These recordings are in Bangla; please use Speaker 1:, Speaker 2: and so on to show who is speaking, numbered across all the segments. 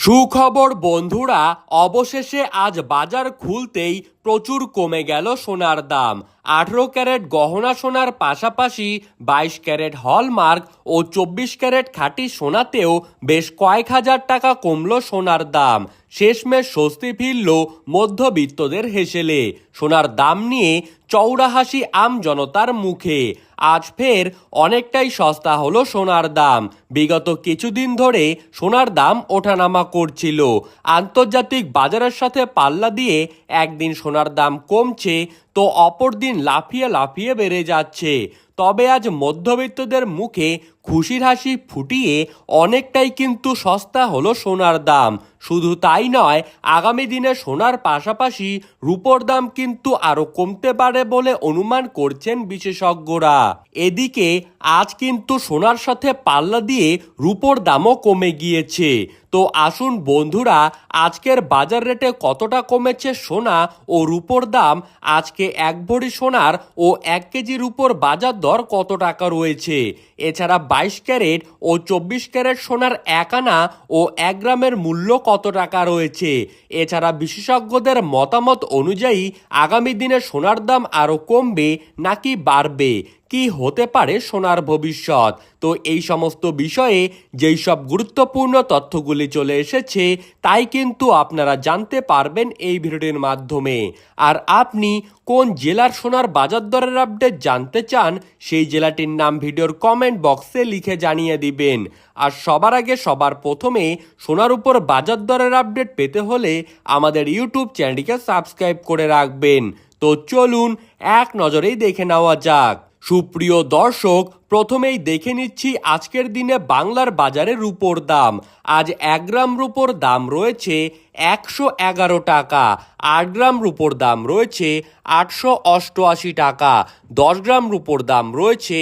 Speaker 1: সুখবর বন্ধুরা অবশেষে আজ বাজার খুলতেই প্রচুর কমে গেল সোনার দাম। আঠেরো ক্যারেট গহনা সোনার পাশাপাশি বাইশ ক্যারেট হলমার্ক ও চব্বিশ ক্যারেট খাঁটি সোনাতেও বেশ কয়েক হাজার টাকা কমল সোনার দাম। শেষমেশ স্বস্তি ফিরল মধ্যবিত্তদের হেসেলে। সোনার দাম নিয়ে চৌড়া হাসি আম জনতার মুখে। আজ ফের অনেকটাই সস্তা হলো সোনার দাম। বিগত কিছুদিন ধরে সোনার দাম ওঠানামা করছিল। আন্তর্জাতিক বাজারের সাথে পাল্লা দিয়ে একদিন সোনার দাম কমছে, তো অপর দিন লাফিয়ে লাফিয়ে বেড়ে যাচ্ছে। তবে আজ মধ্যবিত্তদের মুখে খুশির হাসি ফুটিয়ে অনেকটাই কিন্তু সস্তা হলো সোনার দাম। শুধু তাই নয়, আগামী দিনে সোনার পাশাপাশি রূপোর দাম কিন্তু আরও কমতে পারে বলে অনুমান করছেন বিশেষজ্ঞরা। এদিকে, আজ কিন্তু সোনার সাথে পাল্লা দিয়ে রূপোর দামও কমে গিয়েছে। তো আসুন বন্ধুরা, আজকের বাজার রেটে কতটা কমেছে সোনা ও রূপোর দাম? আজকে এক ভরি সোনার ও এক কেজি রূপোর বাজার দর কত টাকা রয়েছে? এছাড়া বাইশ ক্যারেট ও চব্বিশ ক্যারেট সোনার এক আনা ও এক গ্রামের মূল্য কত টাকা রয়েছে? এছাড়া বিশেষজ্ঞদের মতামত অনুযায়ী আগামী দিনে সোনার দাম আরও কমবে নাকি বাড়বে? কি হতে পারে সোনার ভবিষ্যৎ? তো এই সমস্ত বিষয়ে যেই সব গুরুত্বপূর্ণ তথ্যগুলি চলে এসেছে, তাই কিন্তু আপনারা জানতে পারবেন এই ভিডিওটির মাধ্যমে। আর আপনি কোন জেলার সোনার বাজার দরের আপডেট জানতে চান, সেই জেলাটির নাম ভিডিওর কমেন্ট বক্সে লিখে জানিয়ে দিবেন। আর সবার আগে সবার প্রথমে সোনার উপর বাজার দরের আপডেট পেতে হলে আমাদের ইউটিউব চ্যানেলটিকে সাবস্ক্রাইব করে রাখবেন। তো চলুন এক নজরেই দেখে নেওয়া যাক। সুপ্রিয় দর্শক, প্রথমেই দেখে নিচ্ছি আজকের দিনে বাংলার বাজারে রুপোর দাম। আজ এক গ্রাম রুপোর দাম রয়েছে একশো এগারো টাকা, আট গ্রাম রুপোর দাম রয়েছে আটশো অষ্টআশি টাকা, দশ গ্রাম রুপোর দাম রয়েছে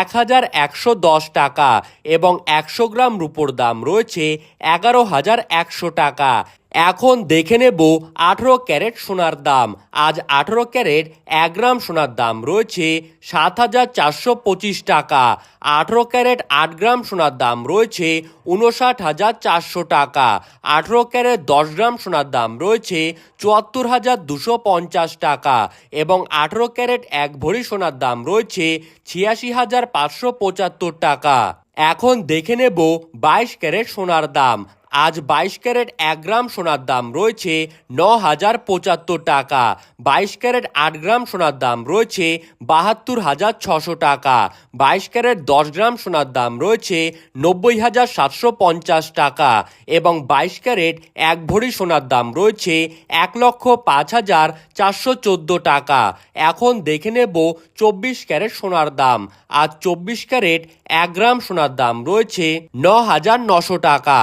Speaker 1: এক হাজার একশো দশ টাকা এবং একশো গ্রাম রুপোর দাম রয়েছে এগারো হাজার একশো টাকা। এখন দেখে নেব আঠেরো ক্যারেট সোনার দাম। আজ আঠেরো ক্যারেট এক গ্রাম সোনার দাম রয়েছে সাত হাজার চারশো পঁচিশ টাকা। আঠেরো ক্যারেট আট গ্রাম সোনার দাম রয়েছে উনষাট হাজার চারশো টাকা। আঠেরো ক্যারেট দশ গ্রাম সোনার দাম রয়েছে চুয়াত্তর হাজার দুশো পঞ্চাশ টাকা এবং আঠেরো ক্যারেট এক ভরি সোনার দাম রয়েছে ছিয়াশি হাজার পাঁচশো পঁচাত্তর টাকা। এখন দেখে নেব বাইশ ক্যারেট সোনার দাম। আজ বাইশ ক্যারেট এক গ্রাম সোনার দাম রয়েছে ন হাজার পঁচাত্তর টাকা। বাইশ ক্যারেট আট গ্রাম সোনার দাম রয়েছে বাহাত্তর হাজার ছশো টাকা। বাইশ ক্যারেট দশ গ্রাম সোনার দাম রয়েছে নব্বই হাজার সাতশো পঞ্চাশ টাকা এবং বাইশ ক্যারেট এক ভরি সোনার দাম রয়েছে এক লক্ষ পাঁচ হাজার চারশো চোদ্দ টাকা। এখন দেখে নেব চব্বিশ ক্যারেট সোনার দাম। আজ চব্বিশ ক্যারেট এক গ্রাম সোনার দাম রয়েছে ন হাজার নশো টাকা।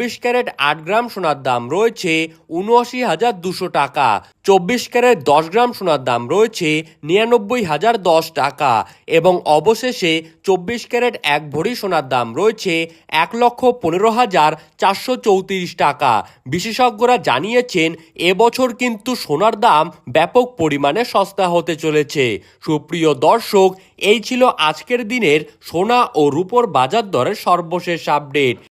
Speaker 1: চব্বিশ ক্যারেট আট গ্রাম সোনার দাম রয়েছে উনআশি হাজার দুশো টাকা। চব্বিশ ক্যারেট দশ গ্রাম সোনার দাম রয়েছে নিরানব্বই হাজার দশ টাকা এবং অবশেষে চব্বিশ ক্যারেট এক ভরি সোনার দাম রয়েছে এক লক্ষ পনেরো হাজার চারশো চৌত্রিশ টাকা। বিশেষজ্ঞরা জানিয়েছেন, এবছর কিন্তু সোনার দাম ব্যাপক পরিমাণে সস্তা হতে চলেছে। সুপ্রিয় দর্শক, এই ছিল আজকের দিনের সোনা ও রূপোর বাজার দরের সর্বশেষ আপডেট।